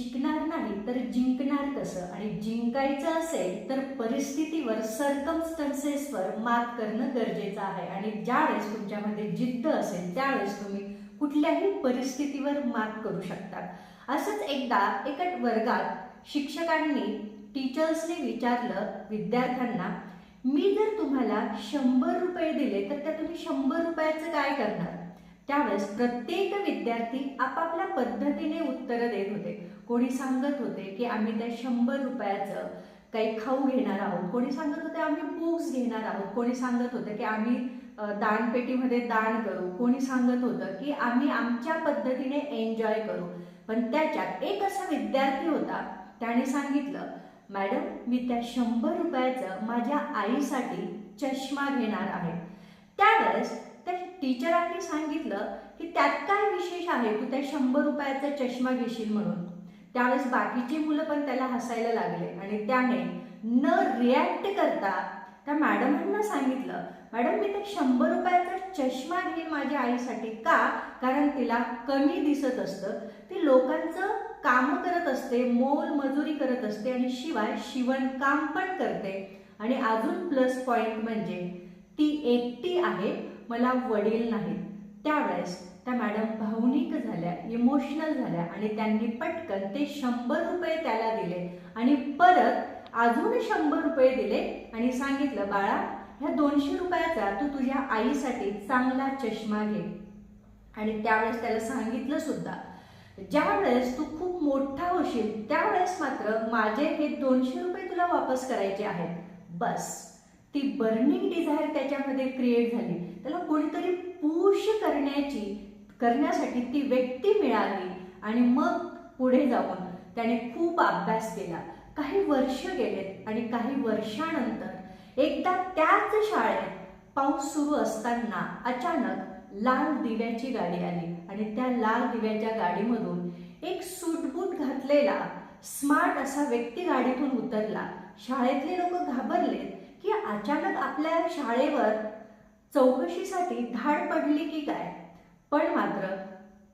शिकणार नाही तर जिंकणार कसं? आणि जिंकायचं असेल तर परिस्थितीवर सर्कमस्टन्सेसवर मात करणं गरजेचं आहे. आणि ज्यावेळेस तुमच्यामध्ये जिद्द असेल त्यावेळेस तुम्ही कुठल्याही परिस्थितीवर मात करू शकता. असंच एकदा एका वर्गात शिक्षकांनी टीचर्सने विचारलं विद्यार्थ्यांना मी जर तुम्हाला शंभर रुपये दिले तर त्या तुम्ही शंभर रुपयाचं काय करणार? त्यावेळेस प्रत्येक विद्यार्थी आपापल्या पद्धतीने उत्तरं देत होते. कोणी सांगत होते की आम्ही त्या शंभर रुपयाचं काही खाऊ घेणार आहोत. कोणी सांगत होते आम्ही बुक्स घेणार आहोत. कोणी सांगत होतं की आम्ही दानपेटीमध्ये दान करू. कोणी सांगत होतं की आम्ही आमच्या पद्धतीने एन्जॉय करू. पण त्याच्यात एक असा विद्यार्थी होता त्याने सांगितलं मॅडम मी त्या शंभर रुपयाचं माझ्या आईसाठी चष्मा घेणार आहे. त्यावेळेस त्या टीचरांनी सांगितलं की त्यात काय विशेष आहे? तू त्या शंभर रुपयाचा चष्मा घेशील म्हणून. त्यावेळेस बाकीची मुलं पण त्याला हसायला लागले. आणि त्याने न रिॲक्ट करता त्या मॅडमांना सांगितलं मॅडम मी तर शंभर रुपयाचा चष्मा घेईन माझ्या आईसाठी का? कारण तिला कमी दिसत असतं. ती लोकांचं काम करत असते मोल मजुरी करत असते आणि शिवाय शिवणकाम पण करते. आणि अजून प्लस पॉईंट म्हणजे ती एकटी आहे मला वडील नाहीत. त्यावेळेस त्या मॅडम भावनिक झाल्या इमोशनल झाल्या आणि त्यांनी पटकन ते शंभर रुपये त्याला दिले. आणि परत अजून शंभर रुपये दिले आणि सांगितलं बाळा ह्या दोनशे रुपयाचा तू तुझ्या आईसाठी चांगला चष्मा घे. आणि त्यावेळेस त्याला सांगितलं सुद्धा ज्यावेळेस तू खूप मोठा होशील त्यावेळेस मात्र माझे हे दोनशे रुपये तुला वापस करायचे आहेत. बस. ती बर्निंग डिझायर त्याच्यामध्ये क्रिएट झाली. त्याला कोणीतरी पुश करण्याची करण्यासाठी ती व्यक्ती मिळाली आणि मग पुढे जाऊन त्याने खूप अभ्यास केला. काही वर्ष गेलेत आणि काही वर्षानंतर एकदा त्याच शाळेत पाऊस सुरू असताना अचानक लाल दिव्याची गाडी आली आणि त्या लाल दिव्याच्या गाडीमधून एक सूटबूट घातलेला स्मार्ट असा व्यक्ती गाडीतून उतरला. शाळेतले लोक घाबरलेत की अचानक आपल्या शाळेवर चौकशीसाठी धाड पडली की काय? पण मात्र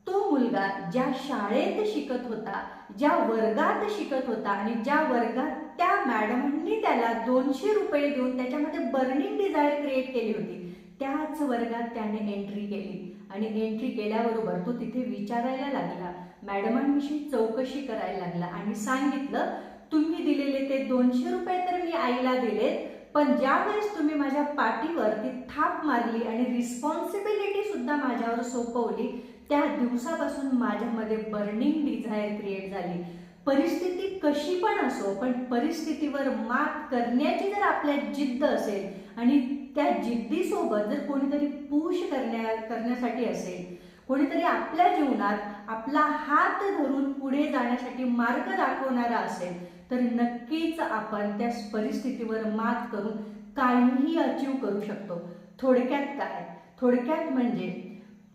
तो मुलगा ज्या शाळेत शिकत होता ज्या वर्गात शिकत होता आणि ज्या वर्गात त्या मॅडमांनी त्याला दोनशे रुपये देऊन त्याच्यामध्ये बर्निंग डिझायर क्रिएट केली होती त्याच वर्गात त्याने एंट्री केली. आणि एंट्री केल्याबरोबर तो तिथे विचारायला लागला. मॅडमांविषयी चौकशी करायला लागला आणि सांगितलं तुम्ही दिलेले ते दोनशे रुपये तर मी आईला दिलेत पण ज्यावेळेस तुम्ही माझ्या पाठीवर ती थाप मारली आणि रिस्पॉन्सिबिलिटी सुद्धा माझ्यावर सोपवली त्या दिवसापासून माझ्यामध्ये बर्निंग डिझायर क्रिएट झाली. परिस्थिती कशी पण असो पण परिस्थितीवर मात करण्याची जर आपल्यात जिद्द असेल आणि त्या जिद्दीसोबत जर कोणीतरी पुश करण्या करण्यासाठी असेल कोणीतरी आपल्या जीवनात आपला हात धरून पुढे जाण्यासाठी मार्ग दाखवणारा असेल तर नक्कीच आपण त्या परिस्थितीवर मात करून काहीही अचीव करू शकतो. थोडक्यात काय? थोडक्यात म्हणजे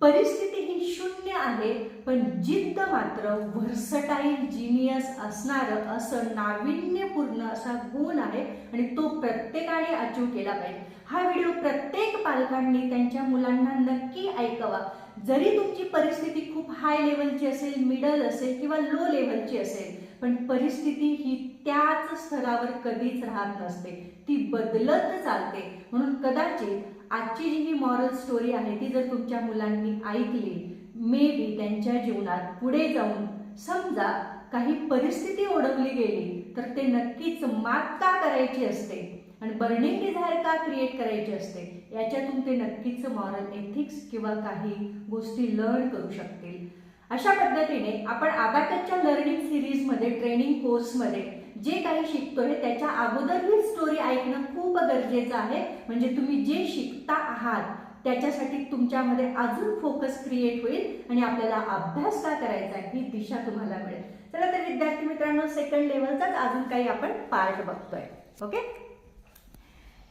परिस्थिती ही शून्य आहे पण जिद्द मात्र व्हर्सटाईल जिनियस असणारं असं नाविन्यपूर्ण असा गुण आहे आणि तो प्रत्येकाने अचीव केला पाहिजे. हा व्हिडिओ प्रत्येक पालकांनी त्यांच्या मुलांना नक्की ऐकावा. जरी तुमची परिस्थिती खूप हाय लेवलची असेल मिडल असेल किंवा लो लेवलची असेल पण परिस्थिती ही त्याच स्तरावर कधीच राहत नसते. ती बदलत चालते. म्हणून कदाचित आजची जी ही मॉरल स्टोरी आहे ती जर तुमच्या मुलांनी ऐकली मे बी त्यांच्या जीवनात पुढे जाऊन समजा काही परिस्थिती ओढवली गेली तर ते नक्कीच मात का करायची असते. आणि बर्निंग डिझायर का क्रिएट करायची असते? याच्यातून ते नक्कीच मॉरल एथिक्स किंवा काही गोष्टी लर्न करू शकतील. अशा पद्धतीने आपण आबाटच्या लर्निंग सिरीजमध्ये ट्रेनिंग कोर्समध्ये जे काही शिकतोय त्याच्या अगोदर ही स्टोरी ऐकणं खूप गरजेचं आहे. म्हणजे तुम्ही जे शिकता आहात त्याच्यासाठी तुमच्यामध्ये अजून फोकस क्रिएट होईल आणि आपल्याला अभ्यास का करायचा आहे ही दिशा तुम्हाला मिळेल. चला तर विद्यार्थी मित्रांनो सेकंड लेवलचाच अजून काही आपण पार्ट बघतोय. ओके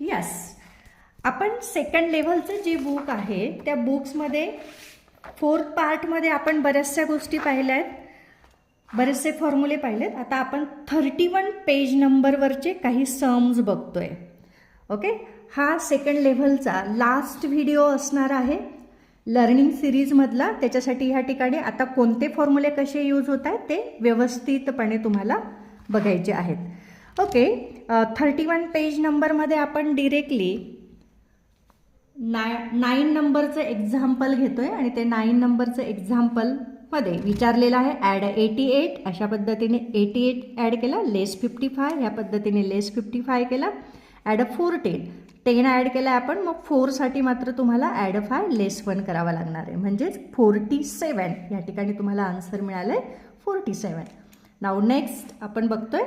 यस आपण सेकंड लेवलचं जे बुक आहे त्या बुक्समध्ये फोर्थ पार्टमध्ये आपण बऱ्याचशा गोष्टी पाहिल्या आहेत. बरेचसे फॉर्म्युले पाहिलेत. आता आपण थर्टी वन पेज नंबरवरचे काही सम्स बघतोय. ओके हा सेकंड लेव्हलचा लास्ट व्हिडिओ असणार आहे. लर्निंग सिरीजमधला त्याच्यासाठी ह्या ठिकाणी आता कोणते फॉर्म्युले कसे यूज होत आहेत ते व्यवस्थितपणे तुम्हाला बघायचे आहेत. ओके थर्टी वन पेज नंबरमध्ये आपण डिरेक्टली नाय नाईन नंबरचं एक्झाम्पल घेतो आहे आणि ते नाईन नंबरचं एक्झाम्पलमध्ये विचारलेलं आहे ॲड एटी एट अशा पद्धतीने एटी एट ॲड केला लेस फिफ्टी फाय ह्या पद्धतीने लेस फिफ्टी फाय केला ॲड फोर्टीन टेन ॲड केला आपण मग फोरसाठी मात्र तुम्हाला ॲड फाय लेस वन करावा लागणार आहे. म्हणजेच फोर्टी सेवन या ठिकाणी तुम्हाला आन्सर मिळालं आहे फोर्टी सेवन नाव नेक्स्ट आपण बघतोय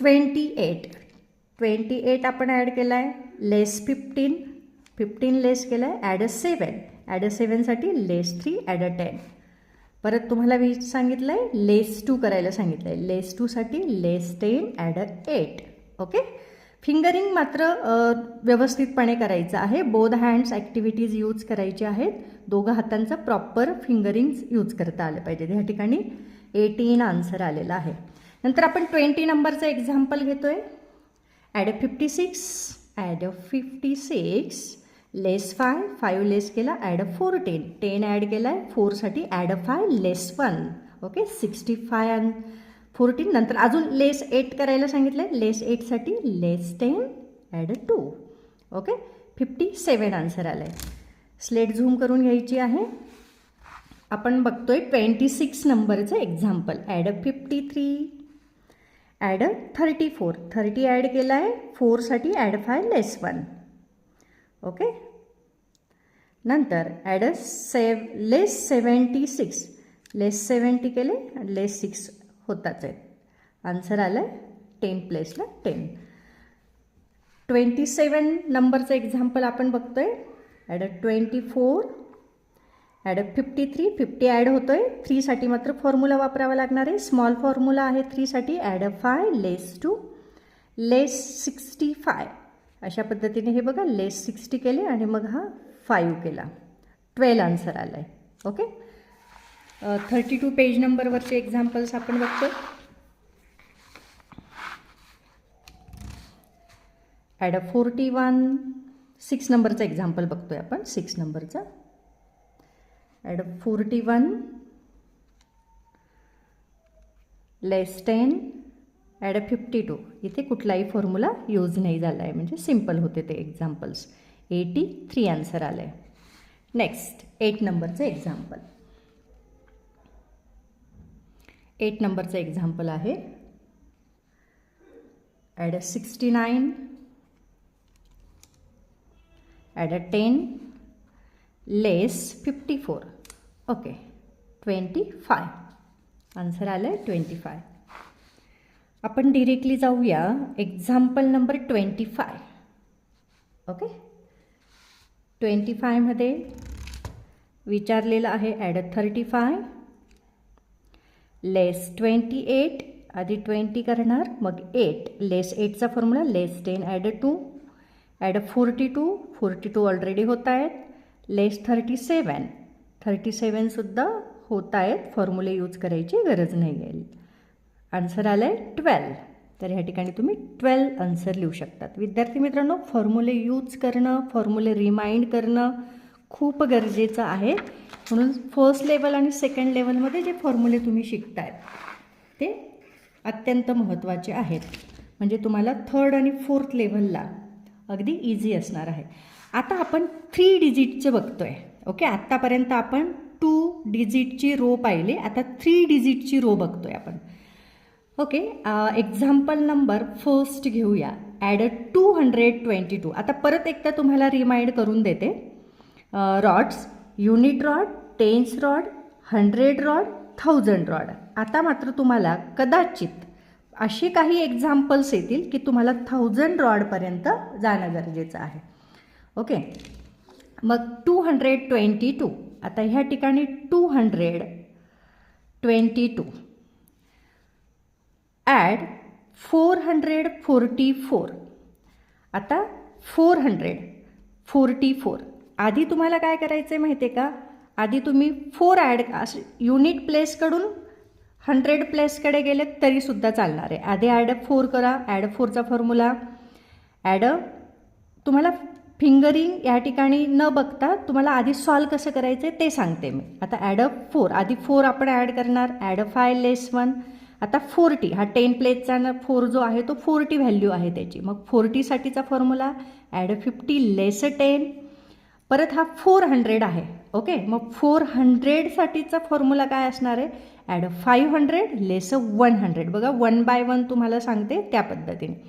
ट्वेंटी एट. ट्वेंटी एट आपण ॲड केला आहे लेस फिफ्टीन फिफ्टीन लेस केलं आहे add a seven add a सेवनसाठी less three add a ten परत तुम्हाला वीज सांगितलं आहे लेस टू करायला सांगितलं आहे less टूसाठी less ten add a eight okay fingering मात्र व्यवस्थितपणे करायचं आहे. बोध हँड्स ॲक्टिव्हिटीज यूज करायचे आहेत. दोघं हातांचं प्रॉपर फिंगरिंग्स यूज करता आलं पाहिजे. ह्या ठिकाणी एटीन आन्सर आलेला आहे. नंतर आपण ट्वेंटी नंबरचं एक्झाम्पल घेतो आहे add a fifty six add a fifty six less five five less केला add a ten ten add केला आहे फोरसाठी add a five less one okay sixty five and fourteen नंतर अजून लेस एट करायला सांगितलं आहे लेस एटसाठी less ten add a two okay fifty seven answer आलं आहे स्लेट झूम करून घ्यायची आहे. आपण बघतोय ट्वेंटी सिक्स नंबरचं example add a fifty three add thirty four thirty add केला आहे. फोरसाठी add five less one okay नंतर add seven less seventy six less seventy केले आणि लेस सिक्स होताच आहेत. आन्सर आलं आहे टेन प्लेसला टेन ट्वेंटी सेवन नंबरचं एक्झाम्पल आपण बघतोय. Add twenty four add fifty three fifty add होतो आहे थ्रीसाठी मात्र फॉर्म्युला वापरावा लागणार आहे. स्मॉल फॉर्म्युला आहे थ्रीसाठी add a five less two less sixty five अशा पद्धतीने हे बघा लेस सिक्स्टी केले आणि मग हा फाईव्ह केला. ट्वेल्व आन्सर आला आहे ओके थर्टी टू पेज नंबरवरचे एक्झाम्पल्स आपण बघतो add a forty one six नंबरचा एक्झाम्पल बघतोय आपण. सिक्स नंबरचा add a forty one less ten add a fifty two इथे कुठलाही फॉर्म्युला यूज नाही झाला आहे म्हणजे सिंपल होते ते एक्झाम्पल्स एटी थ्री आन्सर आलं आहे नेक्स्ट एट नंबरचं एक्झाम्पल एट नंबरचं एक्झाम्पल आहे. Add a sixty nine add a ten less fifty four okay twenty five answer आलं आहे ट्वेंटी फाय आपण डिरेक्टली जाऊया example number twenty five okay twenty फायमध्ये विचारलेलं आहे add a thirty five less twenty eight आधी twenty करणार मग eight less एटचा formula less ten add a two add a forty two forty two already होत आहेत. Less thirty seven thirty सेवनसुद्धा होत आहेत. फॉर्म्युले यूज करायची गरज नाही आहे. आन्सर आलं आहे ट्वेल्व तर ह्या ठिकाणी तुम्ही ट्वेल्व आन्सर लिहू शकतात. विद्यार्थी मित्रांनो फॉर्म्युले यूज करणं फॉर्म्युले रिमाइंड करणं खूप गरजेचं आहे. म्हणून फर्स्ट लेवल आणि सेकंड लेवलमध्ये जे फॉर्म्युले तुम्ही शिकतायत ते अत्यंत महत्त्वाचे आहेत. म्हणजे तुम्हाला थर्ड आणि फोर्थ लेवलला अगदी इझी असणार आहे. आता आपण थ्री डिजिटचे आहे ओके आत्तापर्यंत आपण टू डिजिटची रो पाहिली. आता थ्री डिजिटची रो बघतोय आपण. ओके एक्झाम्पल नंबर फर्स्ट घेऊया. Add a two hundred twenty two आता परत एकदा तुम्हाला रिमाइंड करून देते. Rods unit rod tens rod hundred rod thousand rod आता मात्र तुम्हाला कदाचित असे काही एक्झाम्पल्स येतील की तुम्हाला थाउजंड रॉडपर्यंत जाणं गरजेचं आहे. ओके? मग टू हंड्रेड ट्वेंटी टू आता ह्या ठिकाणी two hundred twenty two add four hundred forty four आता फोर हंड्रेड फोर्टी फोर आधी तुम्हाला काय करायचं आहे माहिती आहे का? आधी तुम्ही फोर ॲड असं युनिट प्लेसकडून हंड्रेड प्लेसकडे गेलेत तरीसुद्धा चालणार आहे. आधी ॲड फोर करा ॲड फोरचा फॉर्म्युला ॲड तुम्हाला फिंगरिंग या ठिकाणी न बघता तुम्हाला आधी सॉल्व कसं करायचं ते सांगते मी. आता ॲड अ फोर आधी फोर आपण ॲड करणार. Add a five less one आता फोर्टी हा टेन प्लेसचा ना फोर जो आहे तो फोर्टी व्हॅल्यू आहे त्याची. मग फोर्टीसाठीचा formula add a fifty less a ten परत हा फोर हंड्रेड आहे. ओके मग फोर हंड्रेडसाठीचा फॉर्म्युला काय असणार आहे? Add a five hundred less a one hundred बघा वन बाय वन तुम्हाला सांगते त्या पद्धतीने.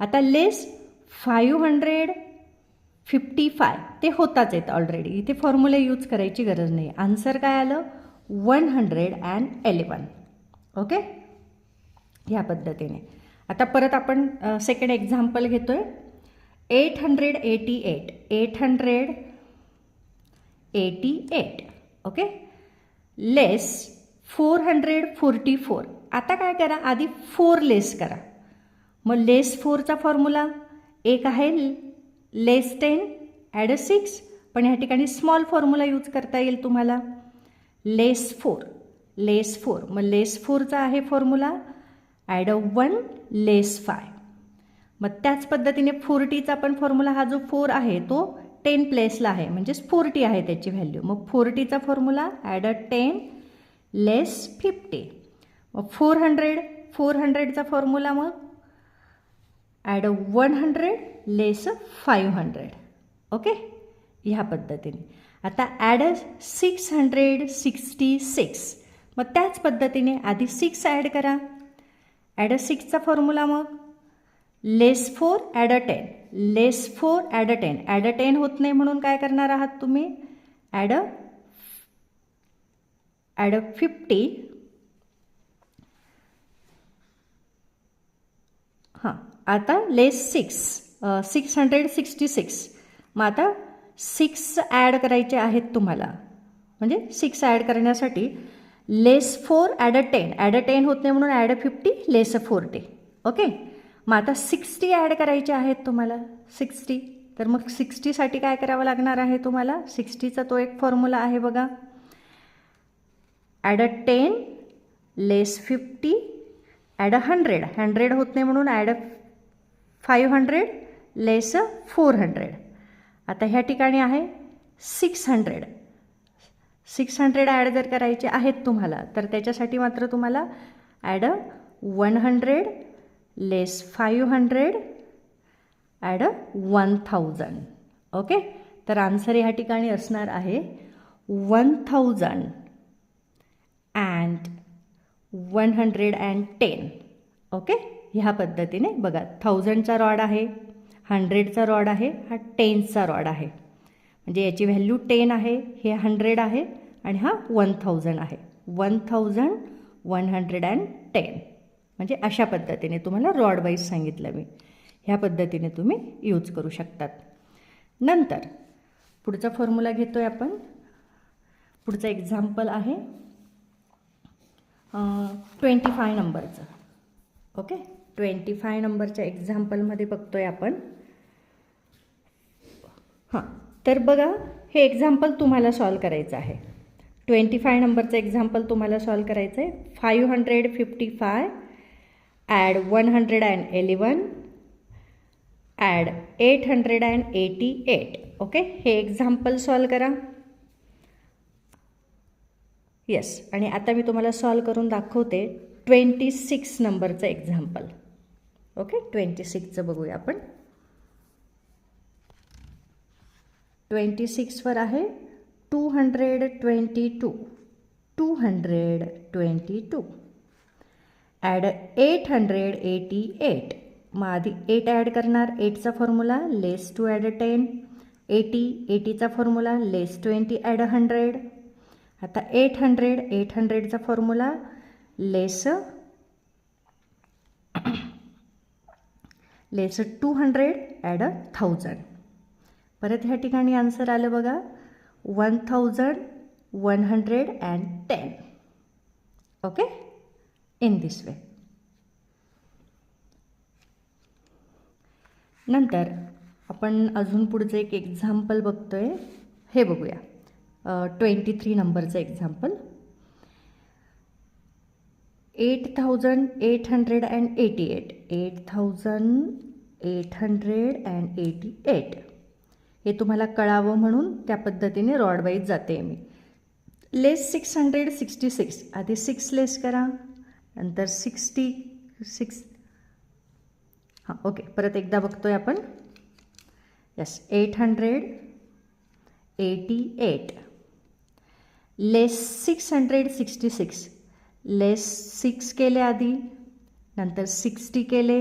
आता less five hundred fifty five ते होताच आहेत ऑलरेडी इथे फॉर्म्युला यूज करायची गरज नाही. आन्सर काय आलं? One hundred and eleven okay ह्या पद्धतीने. आता परत आपण सेकंड एक्झाम्पल घेतो आहे eight hundred eighty eight eight hundred eighty eight okay less four hundred forty four आता काय करा? आधी फोर लेस करा. मग लेस फोरचा फॉर्म्युला एक आहे less ten add a six पण ह्या ठिकाणी स्मॉल फॉर्म्युला यूज करता येईल तुम्हाला. Less four less four. मग लेस फोरचा आहे formula. Add a one less five. मग त्याच पद्धतीने फोर्टीचा पण फॉर्म्युला हा जो फोर आहे तो टेन प्लेसला आहे. म्हणजेच फोर्टी आहे त्याची व्हॅल्यू. मग फोर्टीचा formula add a ten less fifty. मग फोर हंड्रेड फोर हंड्रेडचा फॉर्म्युला मग add a one hundred less five hundred. Okay? ह्या पद्धतीने. आता add a six hundred sixty six. मग त्याच पद्धतीने आधी सिक्स ॲड करा. ॲड अ सिक्सचा फॉर्म्युला मग. Less four add a ten. Less four add a ten. Add a ten होत नाही म्हणून काय करणार आहात तुम्ही? Add a add a fifty. हां. आता less six six hundred sixty six मग आता सिक्स ॲड करायचे आहेत तुम्हाला. म्हणजे सिक्स ॲड करण्यासाठी less four add a ten add a ten होत नाही म्हणून add a fifty less a forty okay मग आता सिक्स्टी ॲड करायचे आहेत तुम्हाला. सिक्स्टी तर मग सिक्स्टीसाठी काय करावं लागणार आहे तुम्हाला? सिक्स्टीचा तो एक फॉर्म्युला आहे बघा. Add a ten less fifty add a hundred hundred होत नाही म्हणून add a five hundred less four hundred. आता ह्या ठिकाणी आहे six hundred. Six hundred add जर करायचे आहेत तुम्हाला तर त्याच्यासाठी मात्र तुम्हाला add one hundred less five hundred add one thousand. Okay? तर आन्सर ह्या ठिकाणी असणार आहे one thousand and one hundred and ten. Okay? ह्या पद्धतीने बघा थाउजंडचा रॉड आहे हंड्रेडचा रॉड आहे हा टेनचा रॉड आहे. म्हणजे याची व्हॅल्यू टेन आहे हे हंड्रेड आहे आणि हा वन थाउजंड आहे. One thousand one hundred and ten म्हणजे अशा पद्धतीने तुम्हाला रॉड वाईज सांगितलं मी. ह्या पद्धतीने तुम्ही यूज करू शकतात. नंतर पुढचा फॉर्म्युला घेतो आहे आपण. पुढचं एक्झाम्पल आहे ट्वेंटी फाय नंबरचं ओके ट्वेंटी फाय नंबरच्या एक्झाम्पलमध्ये बघतो आहे आपण. हां तर बघा हे एक्झाम्पल तुम्हाला सॉल्व करायचं आहे. ट्वेंटी फाय नंबरचं एक्झाम्पल तुम्हाला सॉल्व करायचं आहे five hundred fifty five add one hundred and eleven add eight hundred and eighty eight. Okay? हे एक्झाम्पल सॉल्व करा. येस आणि आता मी तुम्हाला सॉल्व करून दाखवते ट्वेंटी सिक्स नंबरचं एक्झाम्पल. ओके ट्वेंटी सिक्सचं बघूया आपण. ट्वेंटी सिक्सवर आहे two hundred twenty two two hundred twenty two add eight hundred eighty eight मग आधी एट ॲड करणार. एटचा formula less two add a ten eighty एटीचा formula less twenty add hundred आता eight hundred eight हंड्रेडचा formula less less two hundred add a thousand परत ह्या ठिकाणी answer आलं बघा. One thousand one hundred and ten okay in this way नंतर आपण अजून पुढचं एक एक्झाम्पल बघतोय. हे बघूया. ट्वेंटी थ्री नंबरचं example eight thousand eight hundred and eighty eight. Eight thousand eight hundred and eighty eight. हे तुम्हाला कळावं म्हणून त्या पद्धतीने रॉडवाईज जाते मी. Less six hundred sixty six. आधी सिक्स लेस करा नंतर सिक्स्टी सिक्स. हां ओके. परत एकदा बघतोय आपण. Yes eight hundred eighty eight. Less six hundred sixty six. Less six केले आधी नंतर सिक्स्टी केले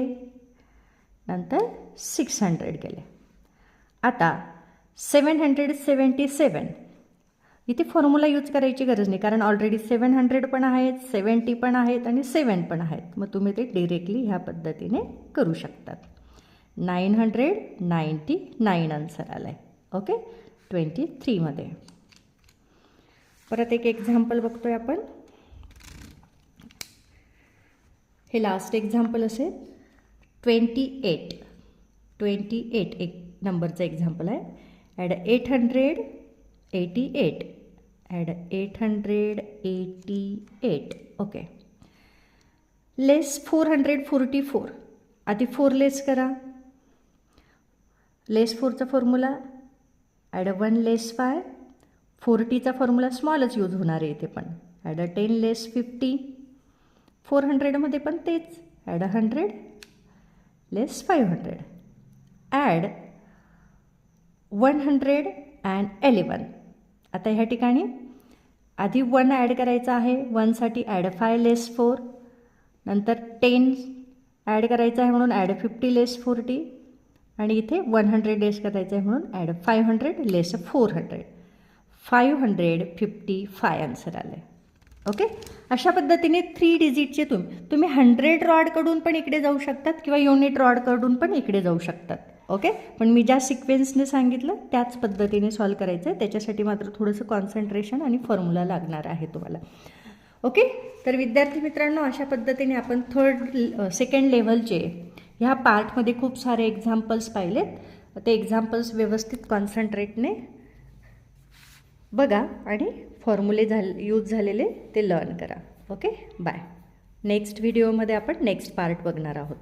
नंतर सिक्स हंड्रेड केले. आता सेवन हंड्रेड सेवन्टी सेवन इथे फॉर्म्युला यूज करायची गरज नाही कारण ऑलरेडी सेवन हंड्रेड पण आहेत सेवन्टी पण आहेत आणि सेवन पण आहेत. मग तुम्ही ते डिरेक्टली ह्या पद्धतीने करू शकतात. Nine hundred ninety nine answer आला आहे ओके ट्वेंटी थ्रीमध्ये परत एक एक्झाम्पल बघतोय आपण. हे लास्ट एक्झाम्पल असेल ट्वेंटी एट ट्वेंटी एट एक नंबरचं एक्झाम्पल आहे. Add eight hundred eighty eight add eight hundred eighty eight okay less four hundred forty four आधी फोर लेस करा लेस फोरचा formula add one less five फोर्टीचा formula स्मॉलच use होणार आहे इथे पण. Add a ten less fifty four हंड्रेडमध्ये पण तेच. Add a hundred less five hundred add one hundred and eleven आता ह्या ठिकाणी आधी वन ॲड करायचं आहे. वनसाठी ॲड फाय लेस फोर नंतर टेन ॲड करायचं आहे म्हणून ॲड फिफ्टी लेस फोर्टी आणि इथे वन हंड्रेड लेस करायचं आहे म्हणून add five hundred less four hundred five hundred fifty five answer आलं आहे ओके? अशा पद्धतीने थ्री डिजिटचे तुम्ही तुम्ही हंड्रेड रॉडकडून पण इकडे जाऊ शकतात किंवा युनिट रॉडकडून पण इकडे जाऊ शकतात. ओके? पण मी ज्या सिक्वेन्सने सांगितलं त्याच पद्धतीने सॉल्व करायचं आहे त्याच्यासाठी मात्र थोडंसं कॉन्सन्ट्रेशन आणि फॉर्म्युला लागणार आहे तुम्हाला. ओके? तर विद्यार्थी मित्रांनो अशा पद्धतीने आपण थर्ड सेकंड लेवलचे ह्या पार्टमध्ये खूप सारे एक्झाम्पल्स पाहिलेत. ते एक्झाम्पल्स व्यवस्थित कॉन्सन्ट्रेटने बघा आणि फॉर्म्युले झाले यूज झालेले ते लर्न करा. ओके बाय नेक्स्ट व्हिडिओमध्ये आपण नेक्स्ट पार्ट बघणार आहोत.